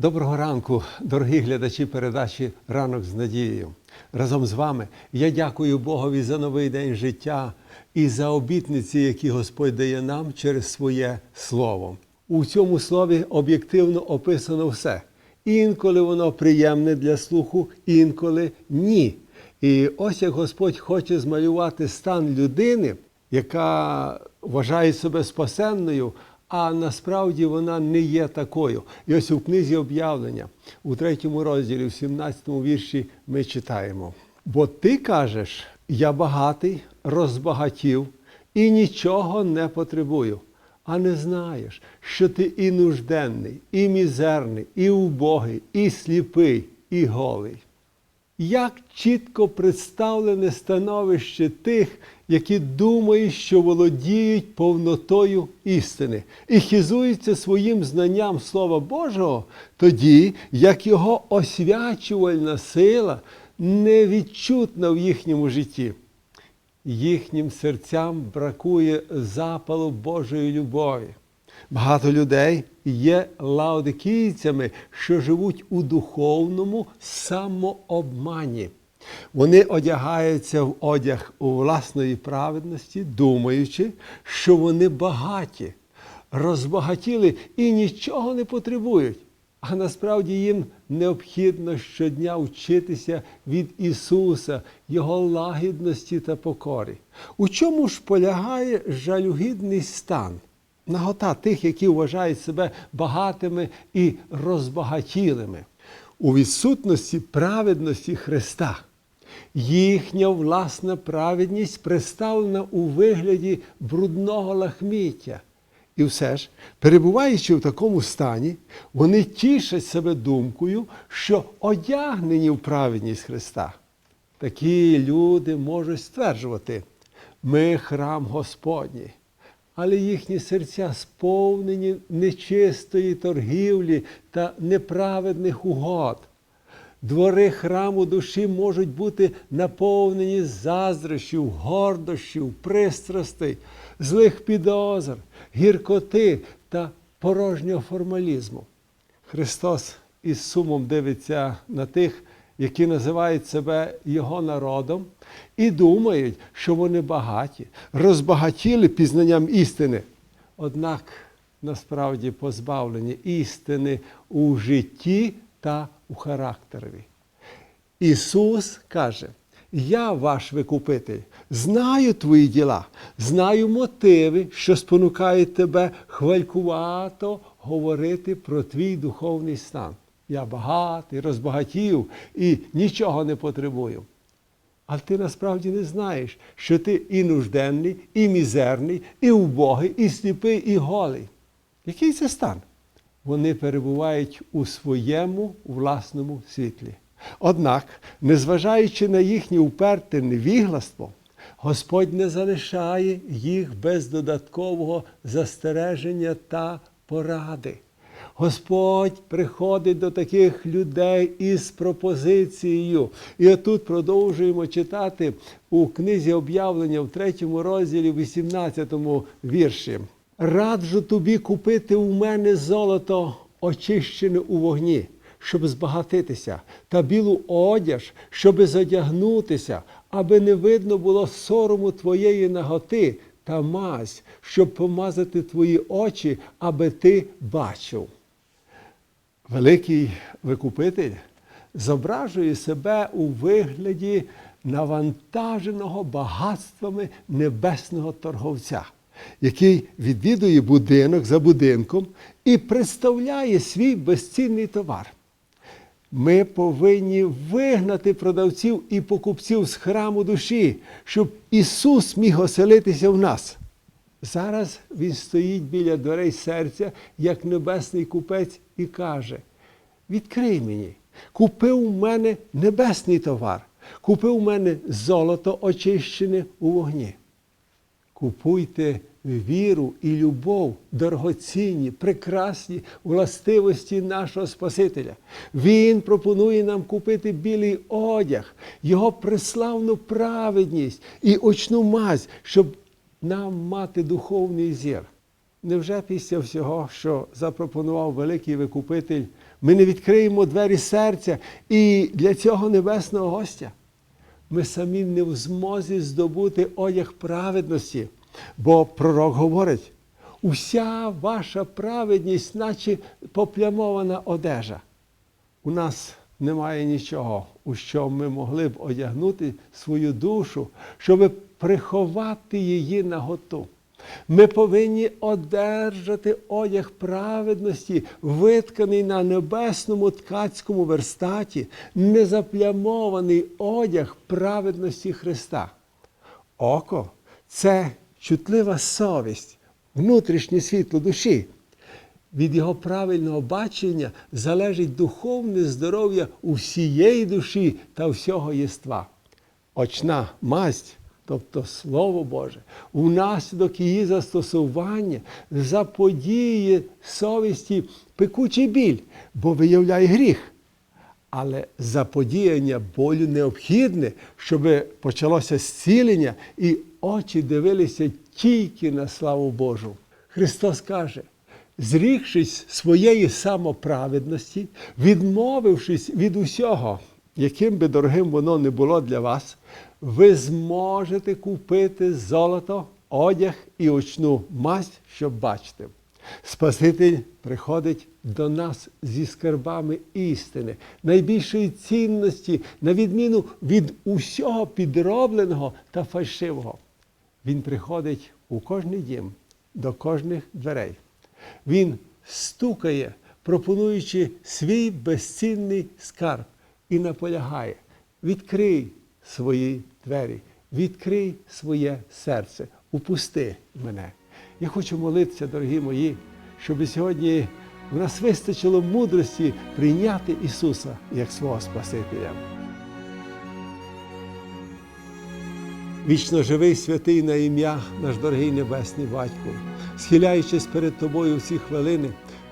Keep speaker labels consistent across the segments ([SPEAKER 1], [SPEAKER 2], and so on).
[SPEAKER 1] Доброго ранку, дорогі глядачі передачі Ранок з надією. Разом з вами я дякую Богові за новий день життя і за обітниці, які Господь дає нам через своє слово. У цьому слові об'єктивно описано все. Інколи воно приємне для слуху, інколи ні. І ось як Господь хоче змалювати стан людини, яка вважає себе спасенною, а насправді вона не є такою. І ось у книзі об'явлення, у третьому розділі, в 17 вірші, ми читаємо: бо ти кажеш, я багатий, розбагатів і нічого не потребую. А не знаєш, що ти і нужденний, і мізерний, і убогий, і сліпий, і голий. Як чітко представлене становище тих, які думають, що володіють повнотою істини і хизуються своїм знанням Слова Божого, тоді як його освячувальна сила невідчутна в їхньому житті. Їхнім серцям бракує запалу Божої любові. Багато людей є лаодикійцями, що живуть у духовному самообмані. Вони одягаються в одяг у власної праведності, думаючи, що вони багаті, розбагатіли і нічого не потребують. А насправді їм необхідно щодня вчитися від Ісуса, Його лагідності та покорі. У чому ж полягає жалюгідний стан? Нагота тих, які вважають себе багатими і розбагатілими, у відсутності праведності Христа. Їхня власна праведність представлена у вигляді брудного лахміття. І все ж, перебуваючи в такому стані, вони тішать себе думкою, що одягнені в праведність Христа. Такі люди можуть стверджувати, ми храм Господній, але їхні серця сповнені нечистої торгівлі та неправедних угод. Двори храму душі можуть бути наповнені заздрощів, гордощів, пристрастей, злих підозр, гіркоти та порожнього формалізму. Христос із сумом дивиться на тих, які називають себе Його народом, і думають, що вони багаті, розбагатіли пізнанням істини. Однак насправді позбавлені істини у житті та у характерові. Ісус каже, я ваш викупитель, знаю твої діла, знаю мотиви, що спонукають тебе хвалькувато говорити про твій духовний стан. Я багатий, розбагатів і нічого не потребую. Але ти насправді не знаєш, що ти і нужденний, і мізерний, і убогий, і сліпий, і голий. Який це стан? Вони перебувають у своєму власному світлі. Однак, незважаючи на їхнє уперте невігластво, Господь не залишає їх без додаткового застереження та поради. Господь приходить до таких людей із пропозицією. І отут продовжуємо читати у книзі об'явлення в 3 розділі, 18 вірші. Раджу тобі купити у мене золото, очищене у вогні, щоб збагатитися, та білу одяж, щоби задягнутися, аби не видно було сорому твоєї наготи та мазь, щоб помазати твої очі, аби ти бачив. Великий викупитель зображує себе у вигляді навантаженого багатствами небесного торговця, який відвідує будинок за будинком і представляє свій безцінний товар. Ми повинні вигнати продавців і покупців з храму душі, щоб Ісус міг оселитися в нас. Зараз Він стоїть біля дверей серця, як небесний купець, і каже: Відкрий мені, купи у мене небесний товар, купи у мене золото очищене у вогні. Купуйте віру і любов, дорогоцінні, прекрасні властивості нашого Спасителя. Він пропонує нам купити білий одяг, його преславну праведність і очну мазь, щоб нам мати духовний зір. Невже після всього, що запропонував великий викупитель, ми не відкриємо двері серця і для цього небесного гостя, ми самі не в змозі здобути одяг праведності. Бо пророк говорить: уся ваша праведність, наче поплямована одежа. У нас немає нічого, у що ми могли б одягнути свою душу, щоб приховати її наготу. Ми повинні одержати одяг праведності, витканий на небесному ткацькому верстаті, незаплямований одяг праведності Христа. Око це чутлива совість, внутрішнє світло душі. Від його правильного бачення залежить духовне здоров'я усієї душі та всього єства. Очна масть, тобто Слово Боже, внаслідок її застосування заподіє совісті пекучий біль, бо виявляє гріх. Але заподіяння болю необхідне, щоб почалося зцілення, і очі дивилися тільки на славу Божу. Христос каже, зрікшись своєї самоправедності, відмовившись від усього, яким би дорогим воно не було для вас, ви зможете купити золото, одяг і очну масть, щоб бачити. Спаситель приходить до нас зі скарбами істини, найбільшої цінності, на відміну від усього підробленого та фальшивого. Він приходить у кожний дім, до кожних дверей. Він стукає, пропонуючи свій безцінний скарб і наполягає: відкрий свої двері, відкрий своє серце, упусти мене. Я хочу молитися, дорогі мої, щоб сьогодні в нас вистачило мудрості прийняти Ісуса як свого Спасителя. Вічно живий святий на ім'я, наш дорогий Небесний Батько, схиляючись перед Тобою в ці хвилини,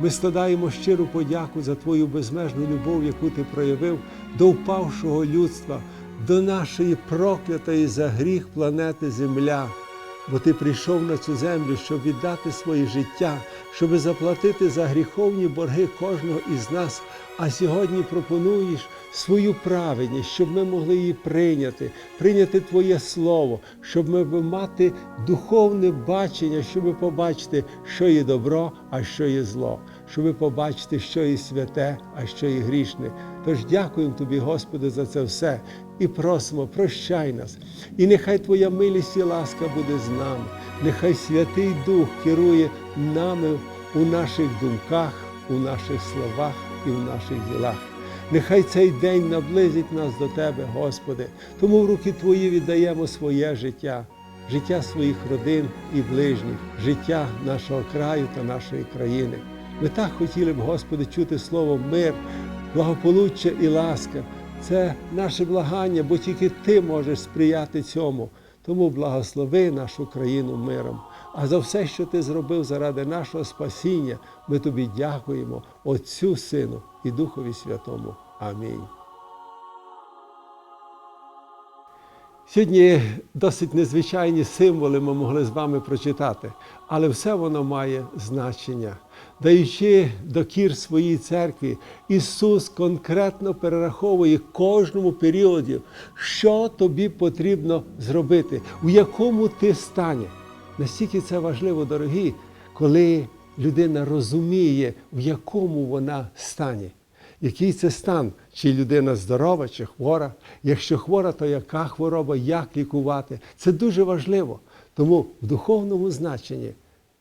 [SPEAKER 1] ми складаємо щиру подяку за Твою безмежну любов, яку Ти проявив до впавшого людства, до нашої проклятої за гріх планети Земля. Бо ти прийшов на цю землю, щоб віддати своє життя, щоб заплатити за гріховні борги кожного із нас. А сьогодні пропонуєш свою праведність, щоб ми могли її прийняти, прийняти Твоє Слово, щоб ми мати духовне бачення, щоб побачити, що є добро, а що є зло, щоб побачити, що є святе, а що є грішне. Тож дякуємо Тобі, Господи, за це все і просимо, прощай нас. І нехай Твоя милість і ласка буде з нами. Нехай Святий Дух керує нами у наших думках, у наших словах і в наших ділах. Нехай цей день наблизить нас до Тебе, Господи. Тому в руки Твої віддаємо своє життя, життя своїх родин і ближніх, життя нашого краю та нашої країни. Ми так хотіли б, Господи, чути слово мир, благополуччя і ласка. Це наше благання, бо тільки Ти можеш сприяти цьому. Тому благослови нашу країну миром. А за все, що ти зробив заради нашого спасіння, ми тобі дякуємо, Отцю, Сину і Духові Святому. Амінь. Сьогодні досить незвичайні символи ми могли з вами прочитати, але все воно має значення. Даючи докір своїй церкві, Ісус конкретно перераховує кожному періоді, що тобі потрібно зробити, у якому ти стані. Настільки це важливо, дорогі, коли людина розуміє, в якому вона стані. Який це стан? Чи людина здорова, чи хвора? Якщо хвора, то яка хвороба, як лікувати? Це дуже важливо. Тому в духовному значенні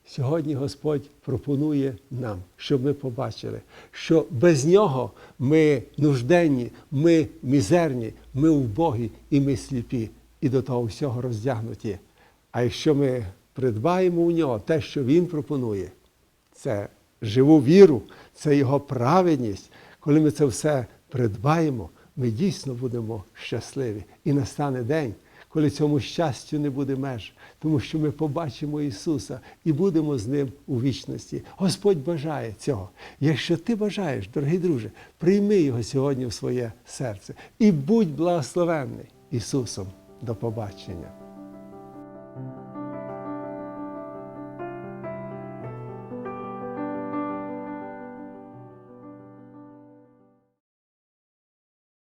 [SPEAKER 1] сьогодні Господь пропонує нам, щоб ми побачили, що без нього ми нужденні, ми мізерні, ми вбогі і ми сліпі, і до того всього роздягнуті. А якщо ми придбаємо у нього те, що Він пропонує, це живу віру, це його праведність. Коли ми це все придбаємо, ми дійсно будемо щасливі. І настане день, коли цьому щастю не буде меж, тому що ми побачимо Ісуса і будемо з Ним у вічності. Господь бажає цього. Якщо ти бажаєш, дорогий друже, прийми Його сьогодні в своє серце і будь благословенний Ісусом. До побачення.